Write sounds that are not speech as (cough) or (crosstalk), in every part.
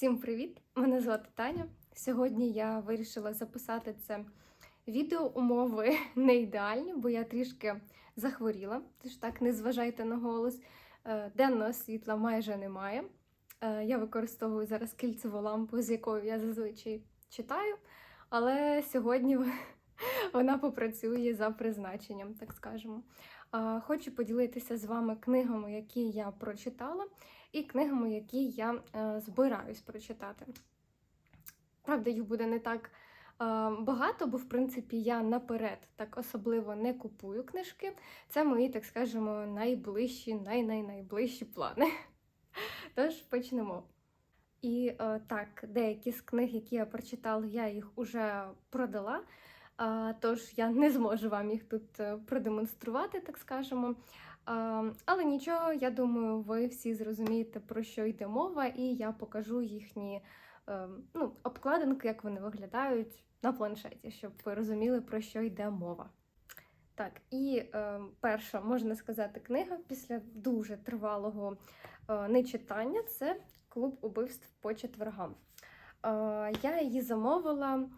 Всім привіт! Мене звати Таня. Сьогодні я вирішила записати це відео. Умови (laughs) не ідеальні, бо я трішки захворіла, тож так не зважайте на голос. Е, Денного світла майже немає. Е, Я використовую зараз кільцеву лампу, з якою я зазвичай читаю, але сьогодні (laughs) вона попрацює за призначенням, так скажемо. Хочу поділитися з вами книгами, які я прочитала і книгами, які я е, збираюсь прочитати. Правда, їх буде не так е, багато, бо, в принципі, я наперед так особливо не купую книжки. Це мої, так скажемо, найближчі, най-най-найближчі плани. (laughs) Тож почнемо. І е, так, деякі з книг, які я прочитала, я їх уже продала. Тож я не зможу вам їх тут продемонструвати, так скажемо. А, Але нічого, я думаю, ви всі зрозумієте, про що йде мова, і я покажу їхні е, ну, обкладинки, як вони виглядають на планшеті, щоб ви розуміли, про що йде мова. Так, і е, перша, можна сказати, книга після дуже тривалого е, нечитання це Клуб убивств по четвергам. Е, я її замовила.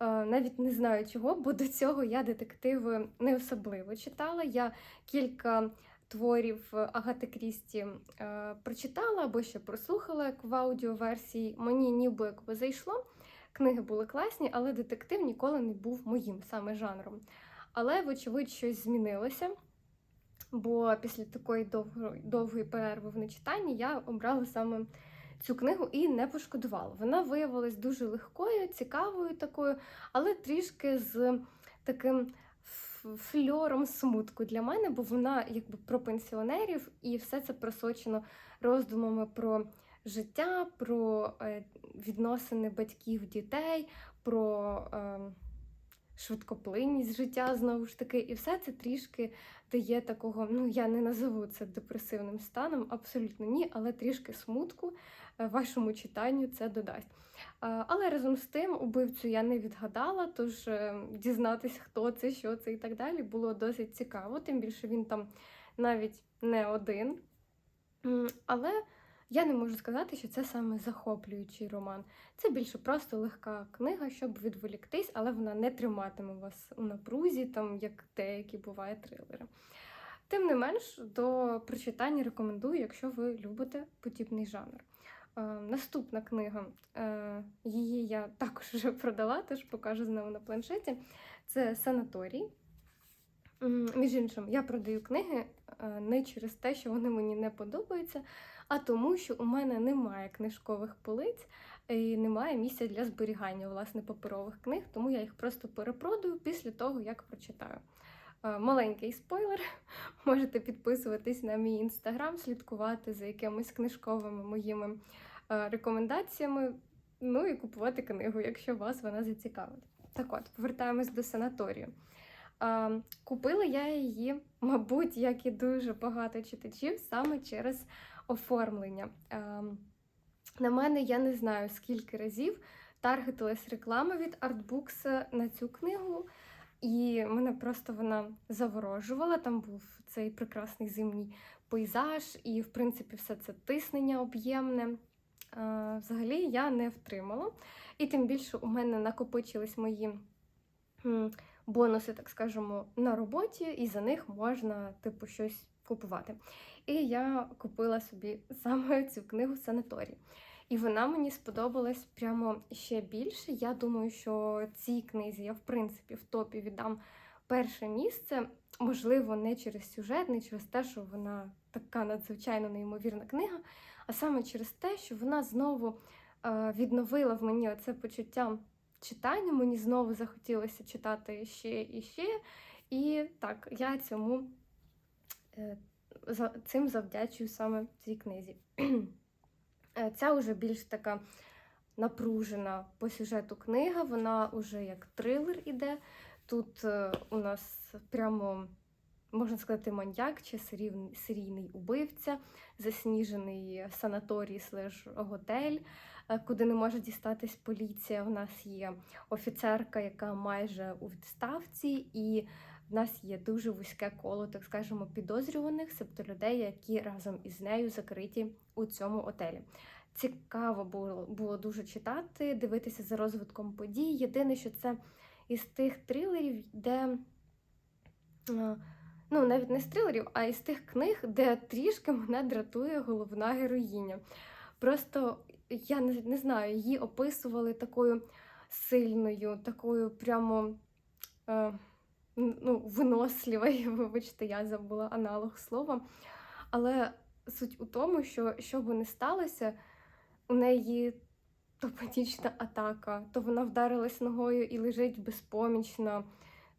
Е, Навіть не знаю чого, бо до цього я детективи не особливо читала. Я кілька творів Агати Крісті е, прочитала або ще прослухала як в аудіоверсії. Мені ніби якби зайшло. Книги були класні, але детектив ніколи не був моїм саме жанром. Але, вочевидь, щось змінилося. Бо після такої довгої, довгої перерви в нечитанні я обрала саме цю книгу і не пошкодувала. Вона виявилась дуже легкою, цікавою такою, але трішки з таким фльором смутку для мене, бо вона якби про пенсіонерів, і все це просочено роздумами про життя, про е, відносини батьків, дітей, про. Е, Швидкоплинність життя знову ж таки, і все це трішки дає такого. Ну я не назову це депресивним станом, абсолютно ні, але трішки смутку вашому читанню це додасть. Але разом з тим, убивцю я не відгадала, тож е, дізнатися, хто це, що це і так далі, було досить цікаво, тим більше він там навіть не один. Але я не можу сказати, що це саме захоплюючий роман. Це більше просто легка книга, щоб відволіктись, але вона не триматиме вас у напрузі, там як деякі бувають трилери. Тим не менш, до прочитання рекомендую, якщо ви любите подібний жанр. Е, наступна книга, е, її я також вже продала, теж покажу знову на планшеті. Це санаторій. Між іншим, я продаю книги е, не через те, що вони мені не подобаються, а тому, що у мене немає книжкових полиць і немає місця для зберігання власне паперових книг, тому я їх просто перепродаю після того, як прочитаю. Е, маленький спойлер. (laughs) Можете підписуватись на мій інстаграм, слідкувати за якимись книжковими моїми е, рекомендаціями. Ну і купувати книгу, якщо вас вона зацікавить. Так от, повертаємось до санаторію. Е, купила я її, мабуть, як і дуже багато читачів, саме через оформлення. На мене я не знаю скільки разів таргетилась реклама від Artbooks на цю книгу. І мене просто вона заворожувала. Там був цей прекрасний зимній пейзаж, і, в принципі, все це тиснення об'ємне. Взагалі я не втримала. І тим більше у мене накопичились мої бонуси, так скажемо, на роботі, і за них можна, типу, щось купувати. І я купила собі (laughs) саме цю книгу санаторій. І вона мені сподобалась прямо ще більше. Я думаю, що цій книзі я, в принципі, в топі віддам перше місце. Можливо, не через сюжет, не через те, що вона така надзвичайно неймовірна книга, а саме через те, що вона знову е, відновила в мені оце почуття читання. Мені знову захотілося читати ще і ще. І так, я цьому е, цим завдячую саме цій книзі. (clears throat) Е, ця вже більш така напружена по сюжету книга, вона вже як трилер іде. Тут е, у нас прямо, можна сказати, маньяк чи серійний убивця, засніжений санаторій слеж готель, е, куди не може дістатись поліція. У нас є офіцерка, яка майже у відставці, і в нас є дуже вузьке коло, так скажемо, підозрюваних, себто людей, які разом із нею закриті у цьому отелі. цікаво було, було дуже читати, дивитися за розвитком подій. Єдине, що це із тих трилерів, де. е, Ну, навіть не з трилерів, а із тих книг, де трішки мене дратує головна героїня. Просто я не, не знаю, її описували такою сильною, такою прямо е, ну, виносливою, (laughs) вибачте, я забула аналог слова. Але суть у тому, що що би не сталося, у неї то панічна атака, то вона вдарилась ногою і лежить безпомічно,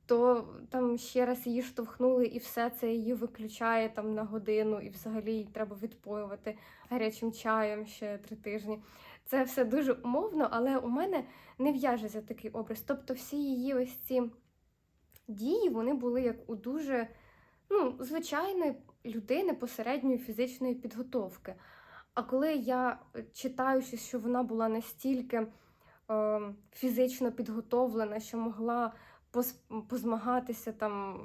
то там ще раз її штовхнули, і все це її виключає там на годину, і взагалі їй треба відпоювати гарячим чаєм ще три тижні. Це все дуже умовно, але у мене не в'яжеться такий образ. Тобто всі її ось ці дії вони були як у дуже ну, звичайної людини посередньої фізичної підготовки. А коли я е, читаю, що вона була настільки е, фізично підготовлена, що могла поз- позмагатися там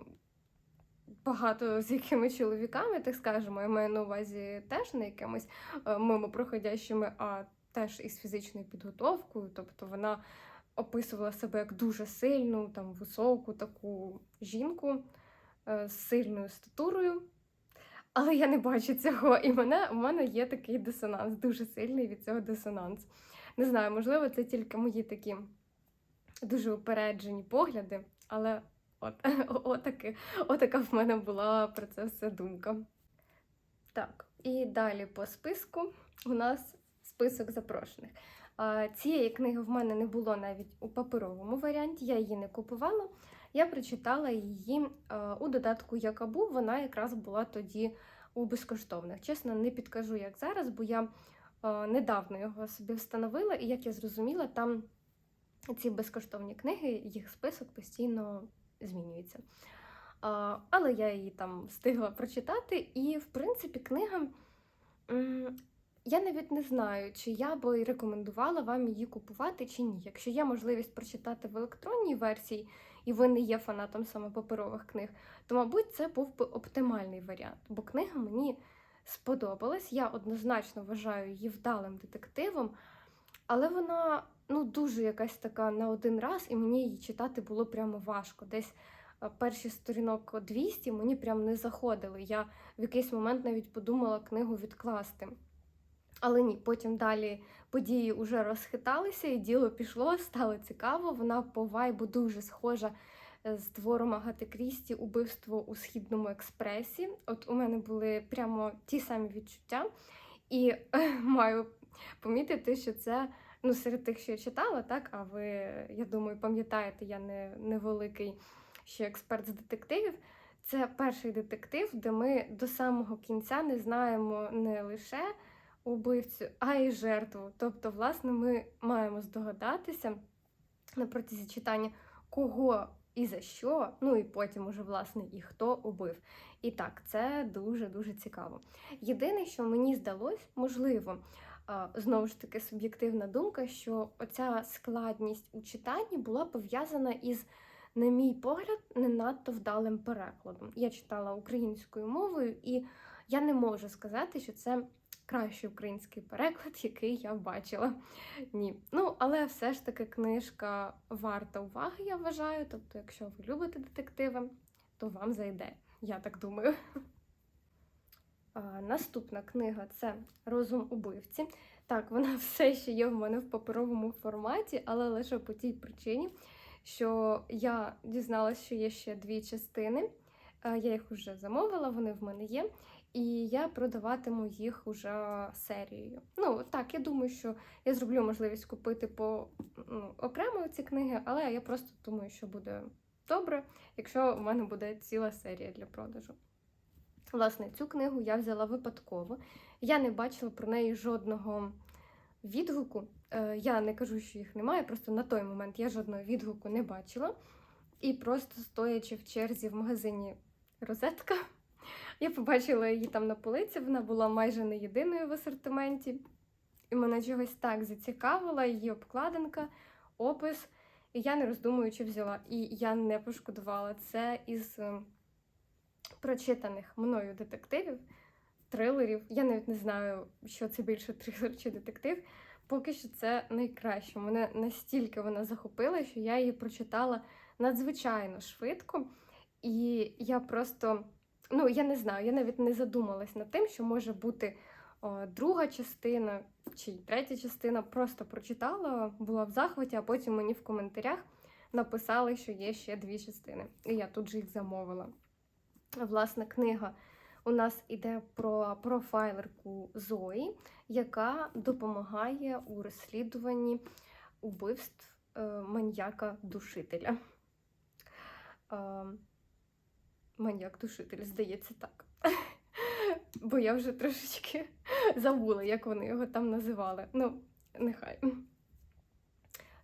багато з якими чоловіками, так скажемо, я маю на увазі теж не якимись е, мимо проходящими, а теж із фізичною підготовкою. Тобто вона описувала себе як дуже сильну, там високу таку жінку е, з сильною статурою. Але я не бачу цього, і мене, у мене є такий дисонанс, дуже сильний від цього дисонанс. Не знаю, можливо, це тільки мої такі дуже упереджені погляди, але от, (laughs) отаки, отака в мене була про це все думка. Так, і далі по списку у нас список запрошених. Цієї книги в мене не було навіть у паперовому варіанті, я її не купувала. Я прочитала її е, у додатку Якабу, вона якраз була тоді у безкоштовних. Чесно, не підкажу, як зараз, бо я е, недавно його собі встановила, і як я зрозуміла, там ці безкоштовні книги, їх список постійно змінюється. Але я її там встигла прочитати, і, в принципі, книга. Я навіть не знаю, чи я би рекомендувала вам її купувати чи ні. Якщо є можливість прочитати в електронній версії, і ви не є фанатом саме паперових книг, то, мабуть, це був би оптимальний варіант. Бо книга мені сподобалась. Я однозначно вважаю її вдалим детективом, але вона ну, дуже якась така на один раз, і мені її читати було прямо важко. Десь е, перші сторінок 200 мені прям не заходили. Я в якийсь момент навіть подумала книгу відкласти. Але ні, потім далі події вже розхиталися, і діло пішло, стало цікаво. Вона по вайбу дуже схожа е, з твором Агати Крісті Убивство у східному експресі. От у мене були прямо ті самі відчуття. І маю помітити, що це ну, серед тих, що я читала, так, а ви, я думаю, пам'ятаєте, я не великий ще експерт з детективів. Це перший детектив, де ми до самого кінця не знаємо не лише убивцю, а й жертву. Тобто, власне, ми маємо здогадатися на протязі читання, кого і за що, ну і потім уже, власне, і хто убив. І так, це дуже-дуже цікаво. Єдине, що мені здалось, можливо, знову ж таки суб'єктивна думка, що оця складність у читанні була пов'язана із, на мій погляд, не надто вдалим перекладом. Я читала українською мовою, і я не можу сказати, що це кращий український переклад, який я бачила. Ні. Ну, але все ж таки книжка варта уваги, я вважаю. Тобто, якщо ви любите детективи, то вам зайде. Я так думаю. Наступна книга це Розум убивці. Так, вона все ще є в мене в паперовому форматі, але лише по тій причині, що я дізналася, що є ще дві частини. Е, Я їх вже замовила, вони в мене є, і я продаватиму їх уже серією. Ну так, я думаю, що я зроблю можливість купити по ну, окремо ці книги, але я просто думаю, що буде добре, якщо в мене буде ціла серія для продажу. Власне, цю книгу я взяла випадково. Я не бачила про неї жодного відгуку. Е, Я не кажу, що їх немає, просто на той момент я жодного відгуку не бачила. І просто стоячи в черзі в магазині Розетка, я побачила її там на полиці, вона була майже не єдиною в асортименті. І мене чогось так зацікавила її обкладинка, опис. І я не роздумуючи взяла. І я не пошкодувала це із е, прочитаних мною детективів. трилерів. Я навіть не знаю, що це більше трилер чи детектив. Поки що це найкраще. Мене настільки вона захопила, що я її прочитала надзвичайно швидко. І я просто, ну я не знаю, я навіть не задумалась над тим, що може бути о, друга частина чи третя частина. Просто прочитала, була в захваті, а потім мені в коментарях написали, що є ще дві частини. І я тут же їх замовила. Власне, книга у нас іде про профайлерку Зої, яка допомагає у розслідуванні убивств е, маньяка-душителя. Маньяк-душитель, здається, так. (laughs) Бо я вже трошечки (laughs) забула, як вони його там називали. Ну, нехай.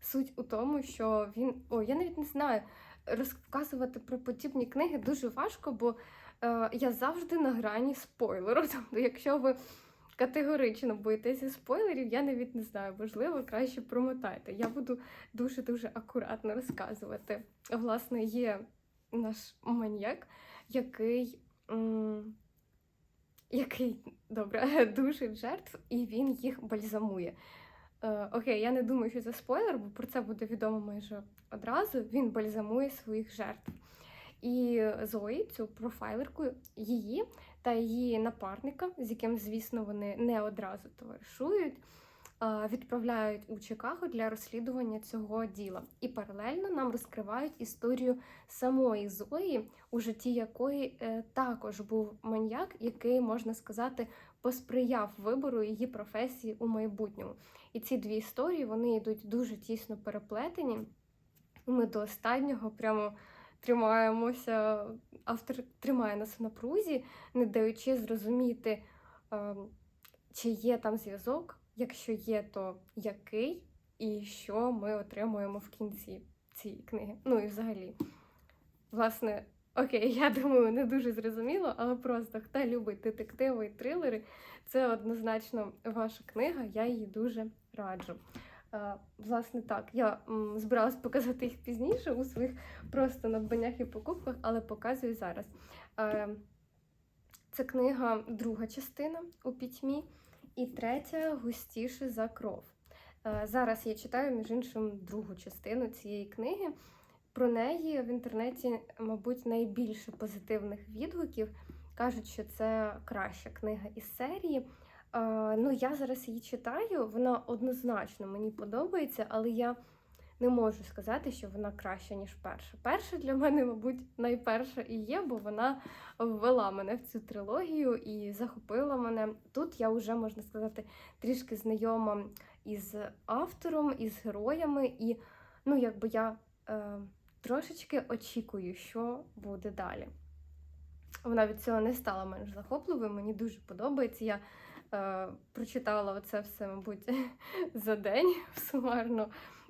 Суть у тому, що він. О, я навіть не знаю. Розказувати про подібні книги дуже важко, бо е, я завжди на грані спойлеру. (laughs) Тобто, якщо ви категорично боїтеся спойлерів, я навіть не знаю, можливо, краще промотайте. Я буду дуже-дуже акуратно розказувати. Власне, є наш маньяк, який. який добре (laughs) душить жертв, і він їх бальзамує. Е, окей, я не думаю, що це спойлер, бо про це буде відомо майже одразу. Він бальзамує своїх жертв. І Зої, цю профайлерку, її та її напарника, з яким, звісно, вони не одразу товаришують, відправляють у Чикаго для розслідування цього діла. І паралельно нам розкривають історію самої Зої, у житті якої е, також був маньяк, який, можна сказати, посприяв вибору її професії у майбутньому. І ці дві історії вони йдуть дуже тісно переплетені. Ми до останнього прямо тримаємося, автор тримає нас в напрузі, не даючи зрозуміти, е, чи є там зв'язок. Якщо є, то який, і що ми отримуємо в кінці цієї книги. Ну і взагалі. Власне, окей, (laughs) я думаю, не дуже зрозуміло, але просто хто любить детективи і трилери, це однозначно ваша книга, я її дуже раджу. Е, Власне, так, я збиралась показати їх пізніше у своїх просто надбаннях і покупках, але показую зараз. Е, Це книга друга частина у пітьмі, і третя густіше за кров. Е, Зараз я читаю, між іншим, другу частину цієї книги. Про неї в інтернеті, мабуть, найбільше позитивних відгуків. Кажуть, що це краща книга із серії. Е, ну, я зараз її читаю, вона однозначно мені подобається, але я не можу сказати, що вона краща, ніж перша. Перша для мене, мабуть, найперша і є, бо вона ввела мене в цю трилогію і захопила мене. Тут я вже, можна сказати, трішки знайома із автором, із героями, і ну, якби я е, трошечки очікую, що буде далі. Вона від цього не стала менш захопливою, мені дуже подобається. Я е, прочитала оце все, мабуть, (laughs) за день (laughs) сумарно.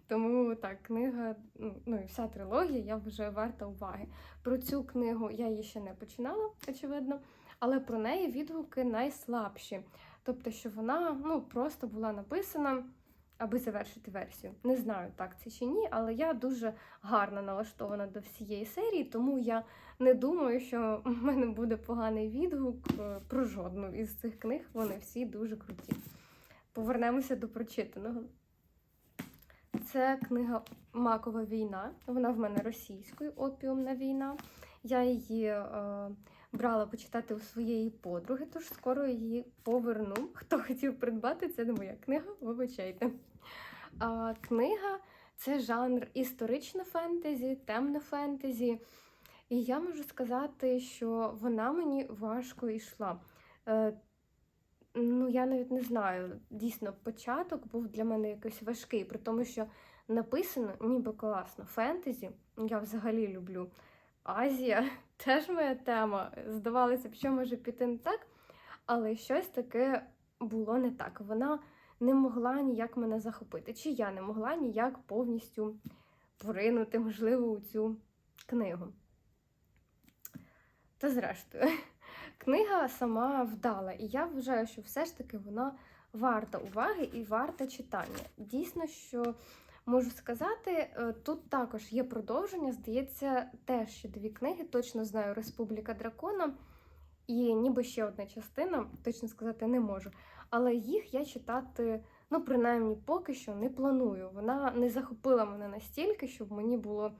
Тому так, книга, ну, ну і вся трилогія, я вважаю, варта уваги. Про цю книгу я її ще не починала, очевидно, але про неї відгуки найслабші. Тобто, що вона ну, просто була написана, аби завершити версію. Не знаю, так це чи ні, але я дуже гарно налаштована до всієї серії, тому я не думаю, що в мене буде поганий відгук е, про жодну із цих книг. Вони всі дуже круті. Повернемося до прочитаного. Це книга Макова війна. Вона в мене російською, опіумна війна. Я її е, брала почитати у своєї подруги, тож скоро її поверну. Хто хотів придбати, це не моя книга, вибачайте. А, книга це жанр історичне фентезі, темне фентезі. І я можу сказати, що вона мені важко йшла. Ну, я навіть не знаю. Дійсно, початок був для мене якийсь важкий, при тому, що написано ніби класно. Фентезі я взагалі люблю. Азія (laughs) теж моя тема. Здавалося б, що може піти не так, але щось таке було не так. Вона не могла ніяк мене захопити, чи я не могла ніяк повністю поринути, можливо, у цю книгу. Та зрештою, книга сама вдала, і я вважаю, що все ж таки вона варта уваги і варта читання. Дійсно, що можу сказати, е, тут також є продовження. Здається, теж ще дві книги. Точно знаю Республіка Дракона і ніби ще одна частина, точно сказати не можу. Але їх я читати, ну, принаймні, поки що не планую. Вона не захопила мене настільки, щоб мені було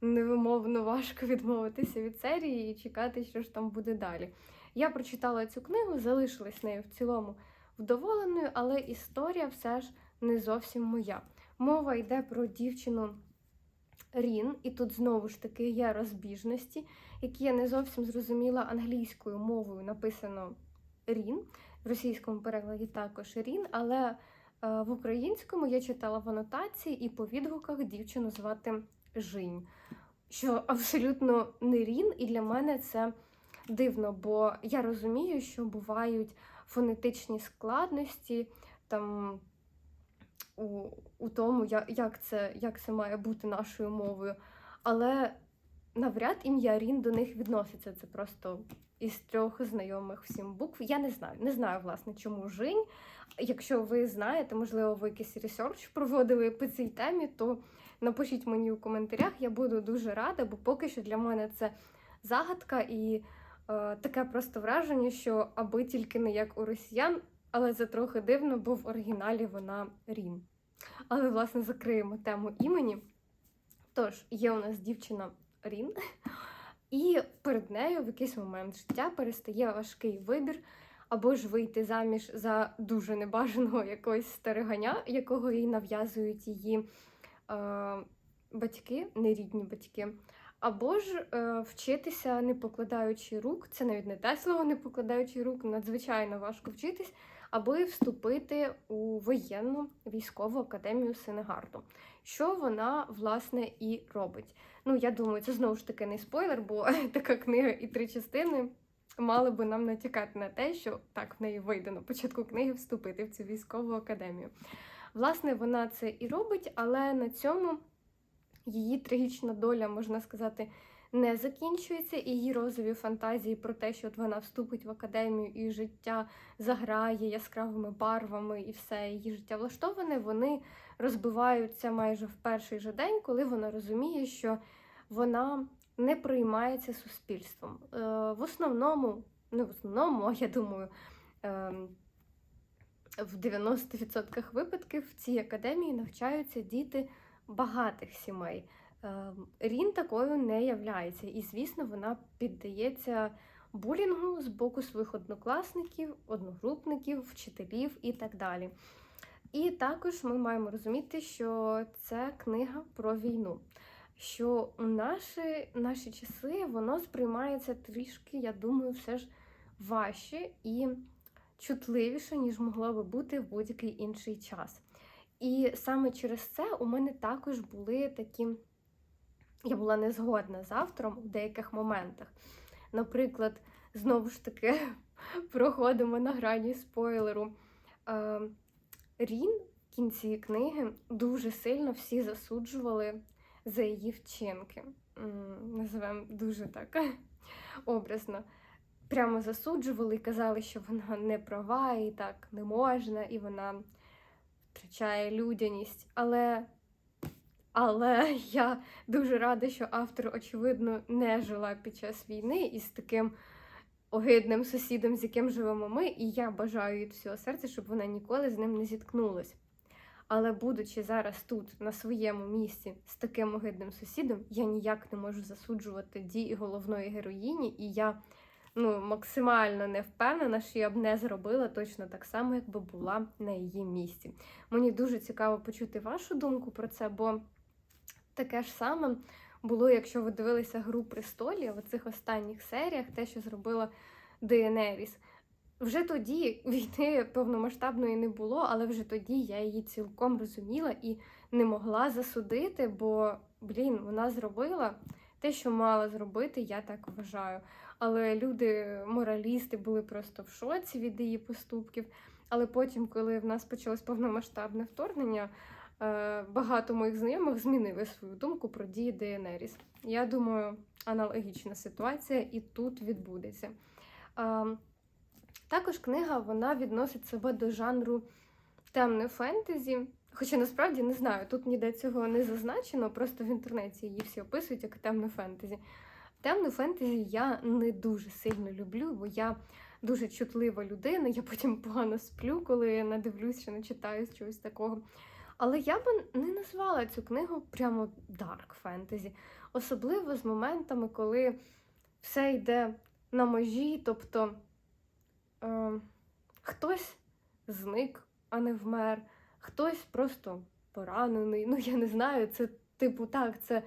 невимовно важко відмовитися від серії і чекати, що ж там буде далі. Я прочитала цю книгу, залишилась нею в цілому вдоволеною, але історія все ж не зовсім моя. Мова йде про дівчину Рін, і тут знову ж таки є розбіжності, які я не зовсім зрозуміла англійською мовою. Написано Рін, в російському перекладі також Рін, але е, в українському я читала в анотації і по відгуках дівчину звати Жінь, що абсолютно не Рін, і для мене це дивно, бо я розумію, що бувають фонетичні складності там у, у тому, як, це, як це має бути нашою мовою. Але навряд ім'я Рін до них відноситься. Це просто із трьох знайомих всім букв. Я не знаю. Не знаю, власне, чому Жінь. Якщо ви знаєте, можливо, ви якийсь ресерч проводили по цій темі, то напишіть мені у коментарях. Я буду дуже рада, бо поки що для мене це загадка і таке просто враження, що аби тільки не як у росіян, але це трохи дивно, бо в оригіналі вона Рін. Але, власне, закриємо тему імені. Тож, є у нас дівчина Рін, і перед нею в якийсь момент життя перестає важкий вибір, або ж вийти заміж за дуже небажаного якогось стариганя, якого їй нав'язують її е, батьки, нерідні батьки. Або ж е, вчитися, не покладаючи рук, це навіть не те слово, не покладаючи рук, надзвичайно важко вчитись, аби вступити у воєнну військову академію Сенегарту. Що вона, власне, і робить. Ну, я думаю, це знову ж таки не спойлер, бо (laughs) така книга і три частини мали би нам натякати на те, що так в неї вийде на початку книги вступити в цю військову академію. Власне, вона це і робить, але на цьому її трагічна доля, можна сказати, не закінчується, і її розові фантазії про те, що от вона вступить в академію і життя заграє яскравими барвами, і все її життя влаштоване, вони розбиваються майже в перший же день, коли вона розуміє, що вона не приймається суспільством. Е, в основному, не в основному, а я думаю, е, в 90% випадків в цій академії навчаються діти багатих сімей. Е, Рін такою не являється, і, звісно, вона піддається булінгу з боку своїх однокласників, одногрупників, вчителів і так далі. І також ми маємо розуміти, що це книга про війну. Що у наші, наші часи воно сприймається трішки, я думаю, все ж важче і чутливіше, ніж могло би бути в будь-який інший час. І саме через це у мене також були такі. Я була не згодна з автором в деяких моментах. Наприклад, знову ж таки, (laughs) проходимо на грані спойлеру. Е, Рін в кінці книги дуже сильно всі засуджували за її вчинки. Називаємо дуже так (laughs) образно. Прямо засуджували і казали, що вона не права, і так не можна, і вона втрачає людяність. Але але я дуже рада, що автор, очевидно, не жила під час війни із таким огидним сусідом, з яким живемо ми, і я бажаю від всього серця, щоб вона ніколи з ним не зіткнулась. Але, будучи зараз тут, на своєму місці, з таким огидним сусідом, я ніяк не можу засуджувати дії головної героїні, і я ну, максимально не впевнена, що я б не зробила точно так само, якби була на її місці. Мені дуже цікаво почути вашу думку про це, бо таке ж саме було, якщо ви дивилися Гру престолів в цих останніх серіях, те, що зробила Дейенеріс. Вже тоді війни повномасштабної не було, але вже тоді я її цілком розуміла і не могла засудити, бо, блін, вона зробила те, що мала зробити, я так вважаю. Але люди, моралісти, були просто в шоці від її поступків. Але потім, коли в нас почалось повномасштабне вторгнення, е, багато моїх знайомих змінили свою думку про дії Дейенеріс. Я думаю, аналогічна ситуація і тут відбудеться. Ем, також книга вона відносить себе до жанру темне фентезі. Хоча насправді не знаю, тут ніде цього не зазначено, просто в інтернеті її всі описують як темне фентезі. Темну фентезі я не дуже сильно люблю, бо я дуже чутлива людина. Я потім (laughs) погано сплю, коли я надивлюсь чи не читаю чогось такого. Але я би не назвала цю книгу прямо дарк фентезі, особливо з моментами, коли все йде на межі, тобто е, хтось зник, а не вмер, хтось просто поранений. Ну, я не знаю, це типу так, це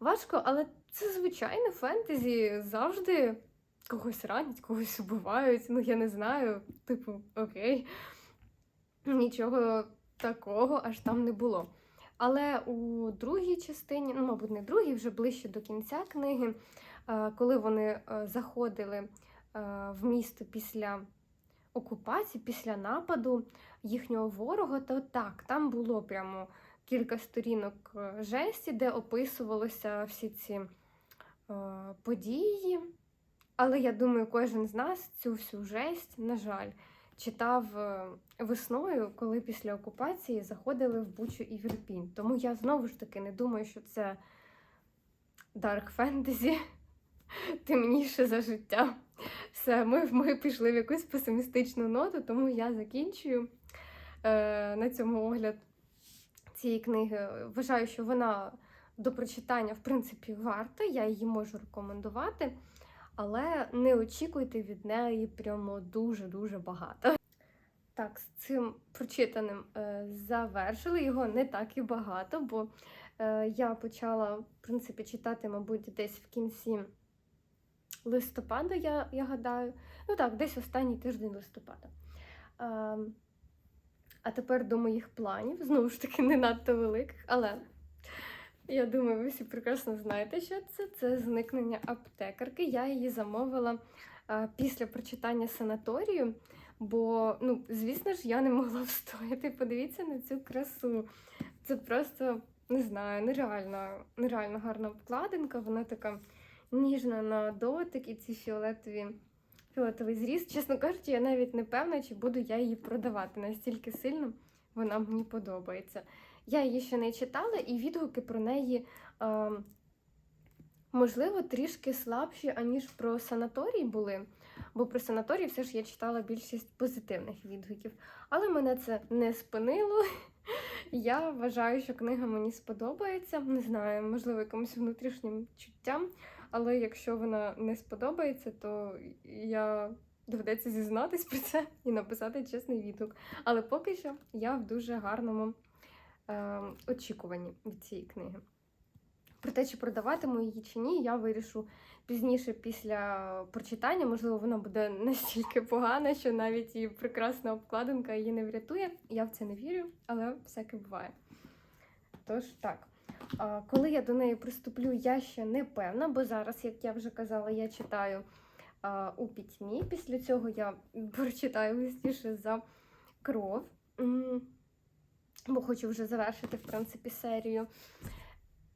важко, але це звичайне фентезі завжди когось ранять, когось убивають. Ну, я не знаю, типу, окей. Нічого такого аж там не було. Але у другій частині, ну, мабуть, не другій, вже ближче до кінця книги, е, коли вони е, заходили е, в місто після окупації, після нападу їхнього ворога, то так, там було прямо кілька сторінок жесті, де описувалися всі ці події. Але я думаю, кожен з нас цю всю жесть, на жаль, читав е, весною, коли після окупації заходили в Бучу і в Ірпінь. Тому я знову ж таки не думаю, що це дарк фентезі (laughs) темніше за життя. Все, ми, ми пішли в якусь песимістичну ноту, тому я закінчую е, на цьому огляд цієї книги. Вважаю, що вона до прочитання, в принципі, варта, я її можу рекомендувати, але не очікуйте від неї прямо дуже-дуже багато. Так, з цим прочитаним е, завершили його не так і багато, бо е, я почала, в принципі, читати, мабуть, десь в кінці листопада, я, я гадаю. Ну так, десь останній тиждень листопада. Е, а тепер до моїх планів, знову ж таки, не надто великих, але я думаю, ви всі прекрасно знаєте, що це. Це зникнення аптекарки. Я її замовила е, після прочитання санаторію, бо, ну, звісно ж, я не могла (laughs) встояти. Подивіться на цю красу. Це просто не знаю, нереально, нереально гарна обкладинка. Вона така ніжна на дотик і ці фіолетові. Фіолетовий зріз. Чесно кажучи, я навіть не певна, чи буду я її продавати. Настільки сильно вона мені подобається. Я її ще не читала, і відгуки про неї, е, можливо, трішки слабші, аніж про санаторій були. Бо про санаторій все ж я читала більшість позитивних відгуків. Але мене це не спинило. (laughs) Я вважаю, що книга мені сподобається. Не знаю, можливо, якимось внутрішнім чуттям. Але якщо вона не сподобається, то я доведеться зізнатись про це і написати чесний відгук. Але поки що я в дуже гарному е, очікуванні від цієї книги. Про те, чи продаватиму її чи ні, я вирішу пізніше після прочитання. Можливо, вона буде (laughs) настільки погана, що навіть і прекрасна обкладинка її не врятує. Я в це не вірю, але всяке буває. Тож так. Коли я до неї приступлю, я ще не певна, бо зараз, як я вже казала, я читаю у пітьмі. Після цього я (laughs) прочитаю листіше за кров, бо хочу вже завершити, в принципі, серію.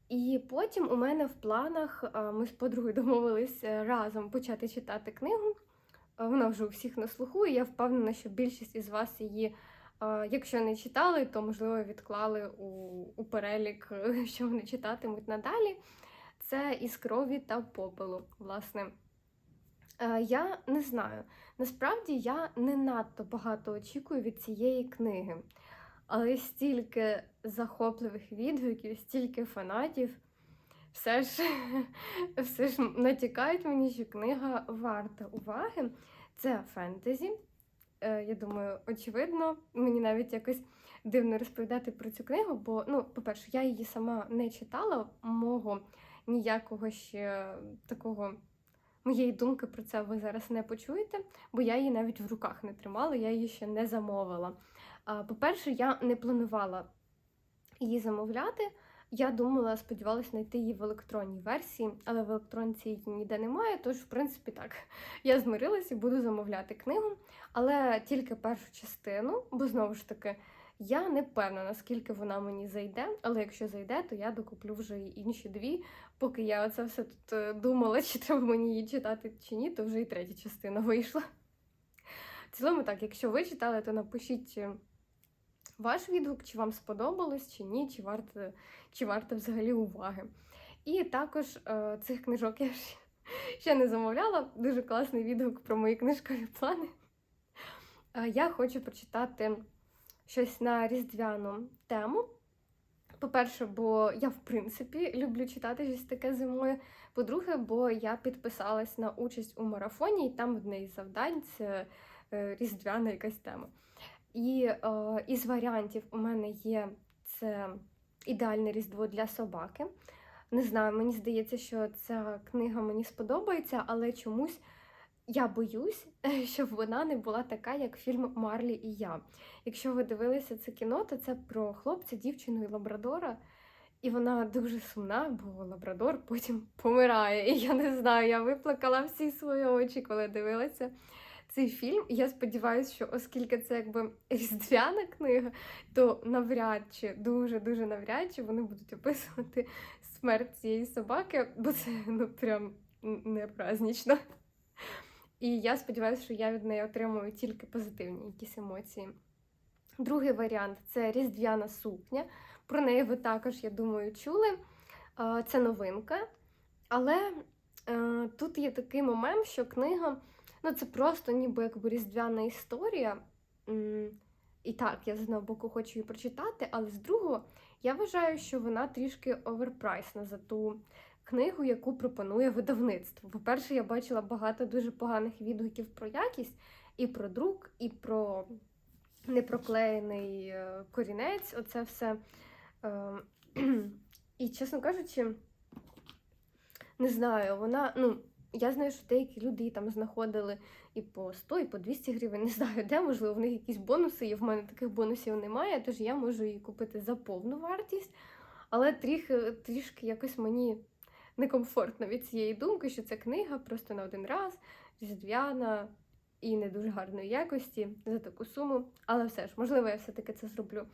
І потім у мене в планах ми з подругою домовились е, разом почати читати книгу. Вона вже у всіх на слуху, і я впевнена, що більшість із вас її. Якщо не читали, то можливо відклали у, у перелік, (laughs) що вони читатимуть надалі. Це із крові та попелу. Власне, Е, я не знаю. Насправді я не надто багато очікую від цієї книги, але стільки захопливих відгуків, стільки фанатів, все ж, (laughs) все ж натякають мені, що книга варта уваги. Це фентезі. Е, Я думаю, очевидно, мені навіть якось дивно розповідати про цю книгу, бо, ну, по-перше, я її сама не читала, мого ніякого ще такого. Моєї думки про це ви зараз не почуєте, бо я її навіть в руках не тримала, я її ще не замовила. По-перше, я не планувала її замовляти. Я думала, сподівалася знайти її в електронній версії, але в електронці її ніде немає, тож, в принципі, так, я змирилася і буду замовляти книгу, але тільки першу частину, бо знову ж таки, я не певна, наскільки вона мені зайде, але якщо зайде, то я докуплю вже інші дві. Поки я оце все тут е, думала, (laughs) чи треба мені її читати чи ні, то вже і третя частина вийшла. В цілому, так, якщо ви читали, то напишіть е, ваш відгук, чи вам сподобалось, чи ні, чи варто, чи варто взагалі уваги. І також е, цих книжок я (laughs) ще не замовляла. Дуже класний відгук про мої книжкові плани. Я хочу прочитати щось на різдвяну тему. По-перше, бо я, в принципі, люблю читати щось таке зимою. По-друге, бо я підписалась на участь у марафоні, і там одне із завдань це е, різдвяна якась тема. І е, із варіантів у мене є це ідеальне різдво для собаки. Не знаю, мені здається, що ця книга мені сподобається, але чомусь я боюсь, (laughs) щоб вона не була така, як фільм Марлі і я. Якщо ви дивилися це кіно, то це про хлопця, дівчину і лабрадора. І вона дуже сумна, бо лабрадор потім помирає. І я не знаю, я виплакала всі свої очі, коли дивилася цей фільм. І я сподіваюся, що оскільки це якби різдвяна книга, то навряд чи дуже-дуже навряд чи вони будуть описувати смерть цієї собаки, бо це ну прям не празднично. І я сподіваюся, що я від неї отримую тільки позитивні якісь емоції. Другий варіант це різдвяна сукня. Про неї ви також, я думаю, чули. Це новинка. Але е, тут є такий момент, що книга ну, це просто ніби якби різдвяна історія. І так, я з одного боку хочу її прочитати, але з другого я вважаю, що вона трішки оверпрайсна за ту книгу, яку пропонує видавництво. По-перше, я бачила багато дуже поганих відгуків про якість, і про друк, і про непроклеєний е, корінець. Оце все. Е, (clears throat) І, чесно кажучи, не знаю, вона, ну, я знаю, що деякі люди її там знаходили і по 100, і по 200 гривень. (laughs) Не знаю, де, можливо, в них якісь бонуси є. В мене таких бонусів немає, тож я можу її купити за повну вартість. Але трішки, трішки якось мені некомфортно від цієї думки, що це книга просто на один раз, різдвяна і не дуже гарної якості за таку суму. Але все ж, можливо, я все-таки це зроблю.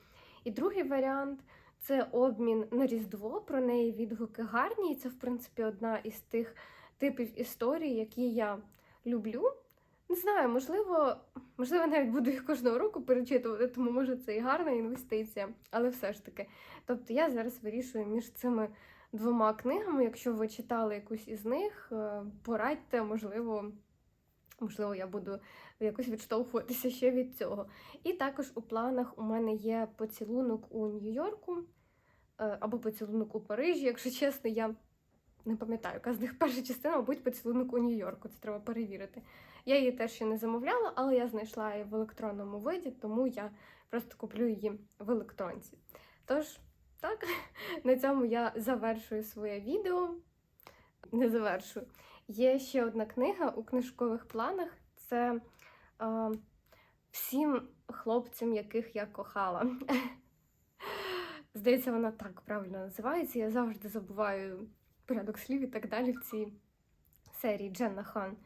І другий варіант це обмін на Різдво. Про неї відгуки гарні. І це, в принципі, одна із тих типів історій, які я люблю. Не знаю, можливо, можливо, навіть буду їх кожного року перечитувати, тому може це і гарна інвестиція, але все ж таки. Тобто я зараз вирішую між цими двома книгами. Якщо ви читали якусь із них, е, порадьте, можливо, можливо, я буду якось відштовхуватися ще від цього. І також у планах у мене є поцілунок у Нью-Йорку е, або поцілунок у Парижі. Якщо чесно, я не пам'ятаю, яка з них перша частина, мабуть, поцілунок у Нью-Йорку. Це треба перевірити. Я її теж ще не замовляла, але я знайшла її в електронному виді, тому я просто куплю її в електронці. Тож, так, (laughs) на цьому я завершую своє відео. Не завершую. Є ще одна книга у книжкових планах. Це е, всім хлопцям, яких я кохала. (laughs) Здається, вона так правильно називається. Я завжди забуваю порядок слів і так далі в цій серії Дженна Хан.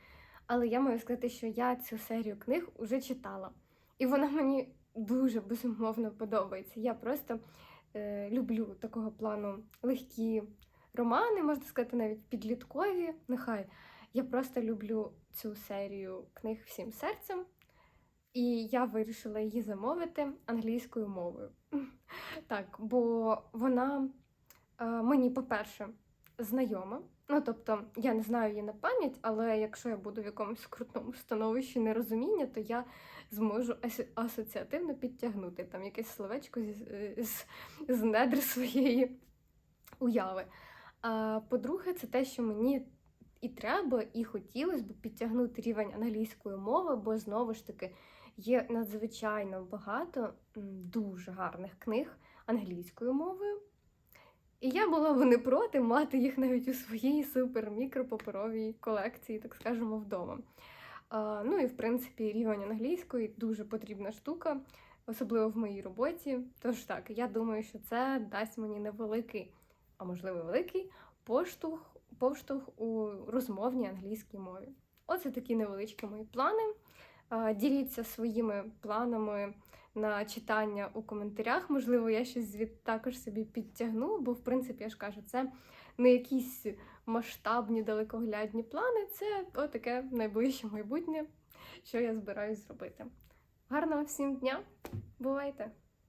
Але я маю сказати, що я цю серію книг вже читала. І вона мені дуже безумовно подобається. Я просто люблю такого плану легкі романи, можна сказати, навіть підліткові. Нехай я просто люблю цю серію книг всім серцем. І я вирішила її замовити англійською мовою. (laughs) Так, бо вона е, мені, по-перше, знайома. Ну, тобто, я не знаю її на пам'ять, але якщо я буду в якомусь крутому становищі нерозуміння, то я зможу асоціативно підтягнути там якесь словечко з, з, з недр своєї уяви. А по-друге, це те, що мені і треба, і хотілося б підтягнути рівень англійської мови, бо знову ж таки є надзвичайно багато дуже гарних книг англійською мовою. І я була б не проти мати їх навіть у своїй супер-мікропаперовій колекції, так скажемо, вдома. Ну і в принципі рівень англійської дуже потрібна штука, особливо в моїй роботі. Тож так, я думаю, що це дасть мені невеликий, а можливо, великий поштовх, поштовх у розмовній англійській мові. Оце такі невеличкі мої плани. Діліться своїми планами на читання у коментарях. Можливо, я щось звідти також собі підтягну, бо, в принципі, я ж кажу, це не якісь масштабні далекоглядні плани, це отаке найближче майбутнє, що я збираюсь зробити. Гарного всім дня! Бувайте!